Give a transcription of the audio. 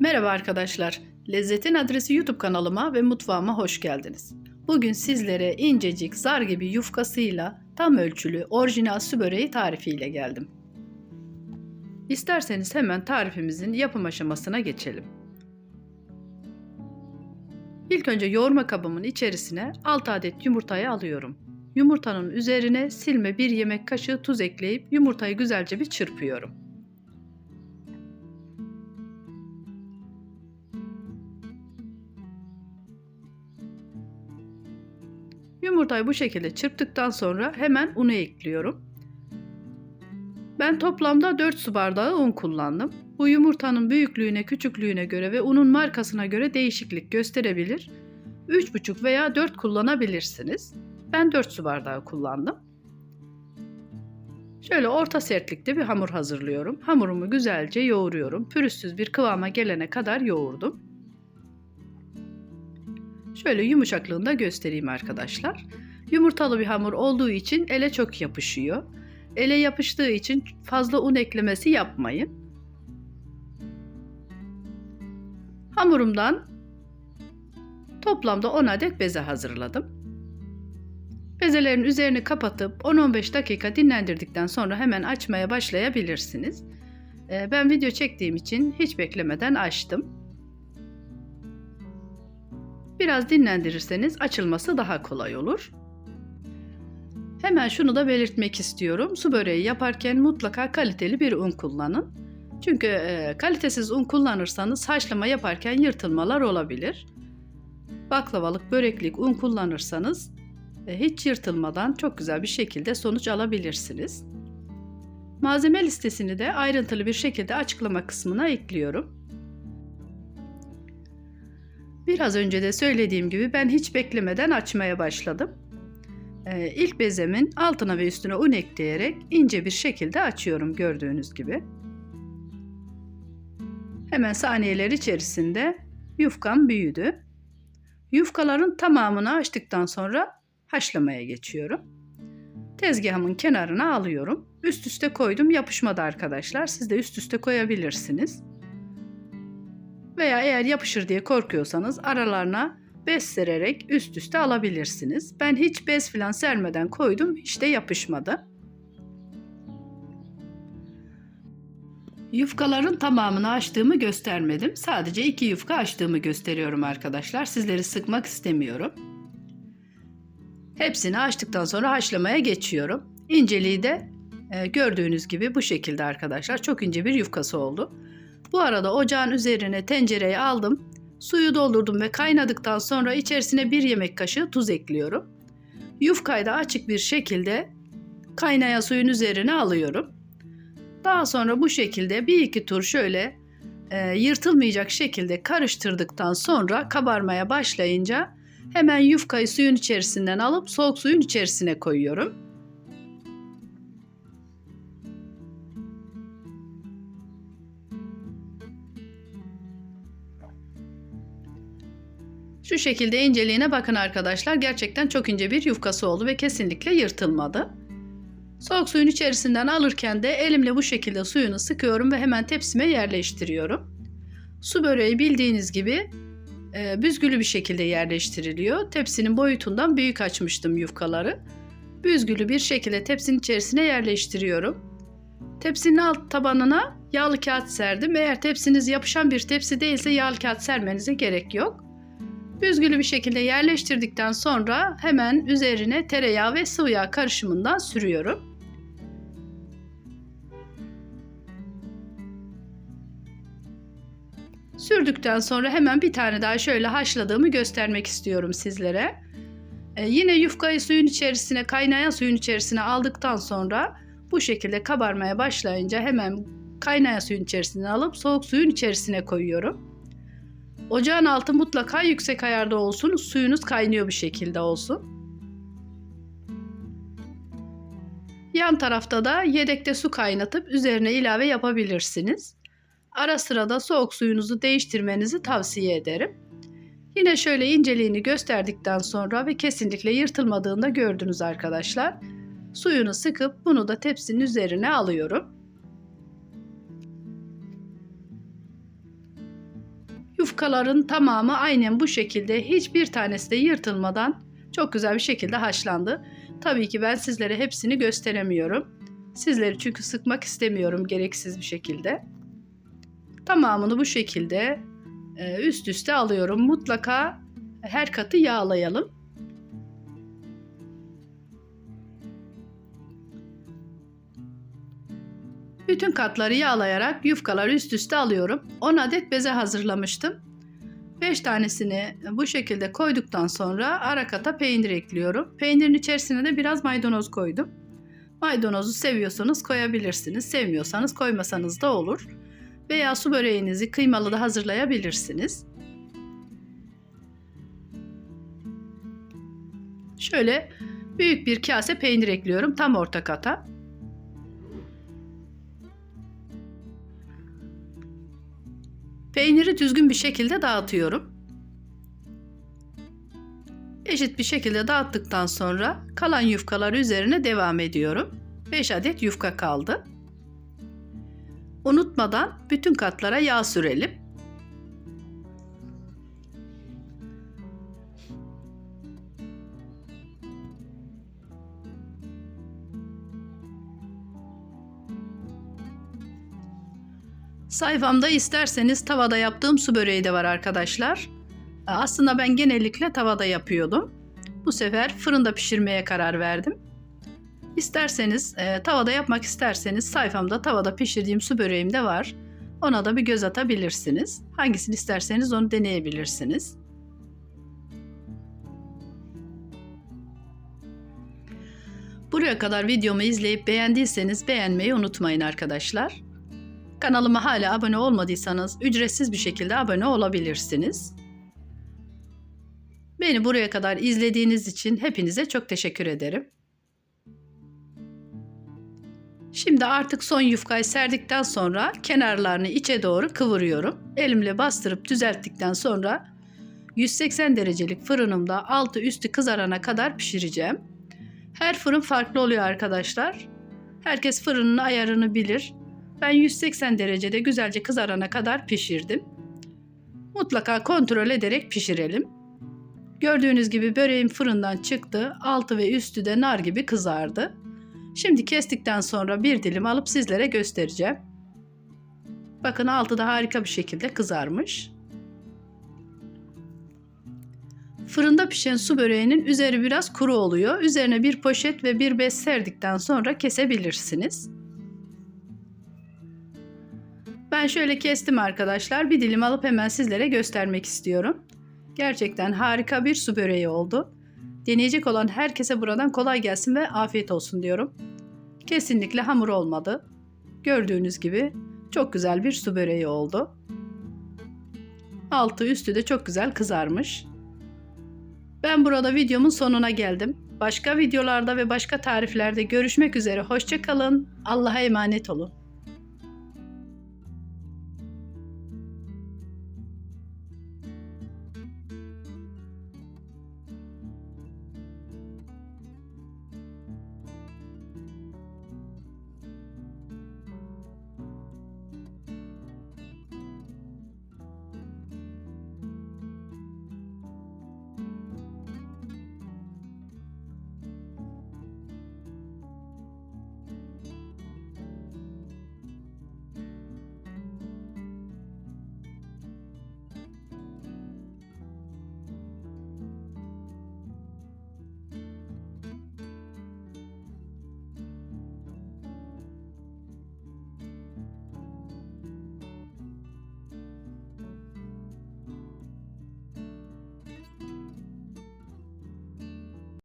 Merhaba arkadaşlar. Lezzetin Adresi YouTube kanalıma ve mutfağıma hoş geldiniz. Bugün sizlere incecik zar gibi yufkasıyla tam ölçülü orijinal su böreği tarifiyle geldim. İsterseniz hemen tarifimizin yapım aşamasına geçelim. İlk önce yoğurma kabımın içerisine 6 adet yumurtayı alıyorum. Yumurtanın üzerine silme 1 yemek kaşığı tuz ekleyip yumurtayı güzelce bir çırpıyorum. Yumurtayı bu şekilde çırptıktan sonra hemen unu ekliyorum. Ben toplamda 4 su bardağı un kullandım. Bu yumurtanın büyüklüğüne, küçüklüğüne göre ve unun markasına göre değişiklik gösterebilir. 3,5 veya 4 kullanabilirsiniz. Ben 4 su bardağı kullandım. Şöyle orta sertlikte bir hamur hazırlıyorum. Hamurumu güzelce yoğuruyorum. Pürüzsüz bir kıvama gelene kadar yoğurdum. Şöyle yumuşaklığını da göstereyim arkadaşlar. Yumurtalı bir hamur olduğu için ele çok yapışıyor. Ele yapıştığı için fazla un eklemesi yapmayın. Hamurumdan toplamda 10 adet beze hazırladım. Bezelerin üzerini kapatıp 10-15 dakika dinlendirdikten sonra hemen açmaya başlayabilirsiniz. Ee, ben video çektiğim için hiç beklemeden açtım. Biraz dinlendirirseniz açılması daha kolay olur. Hemen şunu da belirtmek istiyorum. Su böreği yaparken mutlaka kaliteli bir un kullanın. Çünkü e, kalitesiz un kullanırsanız haşlama yaparken yırtılmalar olabilir. Baklavalık, böreklik un kullanırsanız e, hiç yırtılmadan çok güzel bir şekilde sonuç alabilirsiniz. Malzeme listesini de ayrıntılı bir şekilde açıklama kısmına ekliyorum. Biraz önce de söylediğim gibi ben hiç beklemeden açmaya başladım. Ee, ilk bezemin altına ve üstüne un ekleyerek ince bir şekilde açıyorum gördüğünüz gibi. Hemen saniyeler içerisinde yufkam büyüdü. Yufkaların tamamını açtıktan sonra haşlamaya geçiyorum. Tezgahımın kenarına alıyorum. Üst üste koydum yapışmadı arkadaşlar. Siz de üst üste koyabilirsiniz. Veya eğer yapışır diye korkuyorsanız aralarına bez sererek üst üste alabilirsiniz. Ben hiç bez falan sermeden koydum. Hiç de yapışmadı. Yufkaların tamamını açtığımı göstermedim. Sadece iki yufka açtığımı gösteriyorum arkadaşlar. Sizleri sıkmak istemiyorum. Hepsini açtıktan sonra haşlamaya geçiyorum. İnceliği de e, gördüğünüz gibi bu şekilde arkadaşlar. Çok ince bir yufkası oldu. Bu arada ocağın üzerine tencereyi aldım. Suyu doldurdum ve kaynadıktan sonra içerisine bir yemek kaşığı tuz ekliyorum. Yufkayı da açık bir şekilde kaynayan suyun üzerine alıyorum. Daha sonra bu şekilde bir iki tur şöyle e, yırtılmayacak şekilde karıştırdıktan sonra kabarmaya başlayınca hemen yufkayı suyun içerisinden alıp soğuk suyun içerisine koyuyorum. Şu şekilde inceliğine bakın arkadaşlar. Gerçekten çok ince bir yufkası oldu ve kesinlikle yırtılmadı. Soğuk suyun içerisinden alırken de elimle bu şekilde suyunu sıkıyorum ve hemen tepsime yerleştiriyorum. Su böreği bildiğiniz gibi e, büzgülü bir şekilde yerleştiriliyor. Tepsinin boyutundan büyük açmıştım yufkaları. Büzgülü bir şekilde tepsinin içerisine yerleştiriyorum. Tepsinin alt tabanına yağlı kağıt serdim. Eğer tepsiniz yapışan bir tepsi değilse yağlı kağıt sermenize gerek yok. Büzgülü bir şekilde yerleştirdikten sonra hemen üzerine tereyağı ve sıvı yağ karışımından sürüyorum. Sürdükten sonra hemen bir tane daha şöyle haşladığımı göstermek istiyorum sizlere. Ee, yine yufkayı suyun içerisine, kaynayan suyun içerisine aldıktan sonra bu şekilde kabarmaya başlayınca hemen kaynayan suyun içerisine alıp soğuk suyun içerisine koyuyorum. Ocağın altı mutlaka yüksek ayarda olsun. Suyunuz kaynıyor bir şekilde olsun. Yan tarafta da yedekte su kaynatıp üzerine ilave yapabilirsiniz. Ara sıra da soğuk suyunuzu değiştirmenizi tavsiye ederim. Yine şöyle inceliğini gösterdikten sonra ve kesinlikle yırtılmadığında gördünüz arkadaşlar. Suyunu sıkıp bunu da tepsinin üzerine alıyorum. Yufkaların tamamı aynen bu şekilde hiçbir tanesi de yırtılmadan çok güzel bir şekilde haşlandı. Tabii ki ben sizlere hepsini gösteremiyorum. Sizleri çünkü sıkmak istemiyorum gereksiz bir şekilde. Tamamını bu şekilde e, üst üste alıyorum. Mutlaka her katı yağlayalım. Bütün katları yağlayarak yufkaları üst üste alıyorum. 10 adet beze hazırlamıştım. 5 tanesini bu şekilde koyduktan sonra ara kata peynir ekliyorum. Peynirin içerisine de biraz maydanoz koydum. Maydanozu seviyorsanız koyabilirsiniz. Sevmiyorsanız koymasanız da olur. Veya su böreğinizi kıymalı da hazırlayabilirsiniz. Şöyle büyük bir kase peynir ekliyorum tam orta kata. Peyniri düzgün bir şekilde dağıtıyorum. Eşit bir şekilde dağıttıktan sonra kalan yufkalar üzerine devam ediyorum. 5 adet yufka kaldı. Unutmadan bütün katlara yağ sürelim. Sayfamda isterseniz tavada yaptığım su böreği de var arkadaşlar. Aslında ben genellikle tavada yapıyordum. Bu sefer fırında pişirmeye karar verdim. İsterseniz e, tavada yapmak isterseniz sayfamda tavada pişirdiğim su böreğim de var. Ona da bir göz atabilirsiniz. Hangisini isterseniz onu deneyebilirsiniz. Buraya kadar videomu izleyip beğendiyseniz beğenmeyi unutmayın arkadaşlar. Kanalıma hala abone olmadıysanız ücretsiz bir şekilde abone olabilirsiniz. Beni buraya kadar izlediğiniz için hepinize çok teşekkür ederim. Şimdi artık son yufkayı serdikten sonra kenarlarını içe doğru kıvırıyorum. Elimle bastırıp düzelttikten sonra 180 derecelik fırınımda altı üstü kızarana kadar pişireceğim. Her fırın farklı oluyor arkadaşlar. Herkes fırının ayarını bilir. Ben 180 derecede güzelce kızarana kadar pişirdim. Mutlaka kontrol ederek pişirelim. Gördüğünüz gibi böreğim fırından çıktı. Altı ve üstü de nar gibi kızardı. Şimdi kestikten sonra bir dilim alıp sizlere göstereceğim. Bakın altı da harika bir şekilde kızarmış. Fırında pişen su böreğinin üzeri biraz kuru oluyor. Üzerine bir poşet ve bir bez serdikten sonra kesebilirsiniz. Ben şöyle kestim arkadaşlar. Bir dilim alıp hemen sizlere göstermek istiyorum. Gerçekten harika bir su böreği oldu. Deneyecek olan herkese buradan kolay gelsin ve afiyet olsun diyorum. Kesinlikle hamur olmadı. Gördüğünüz gibi çok güzel bir su böreği oldu. Altı üstü de çok güzel kızarmış. Ben burada videomun sonuna geldim. Başka videolarda ve başka tariflerde görüşmek üzere. Hoşçakalın. Allah'a emanet olun.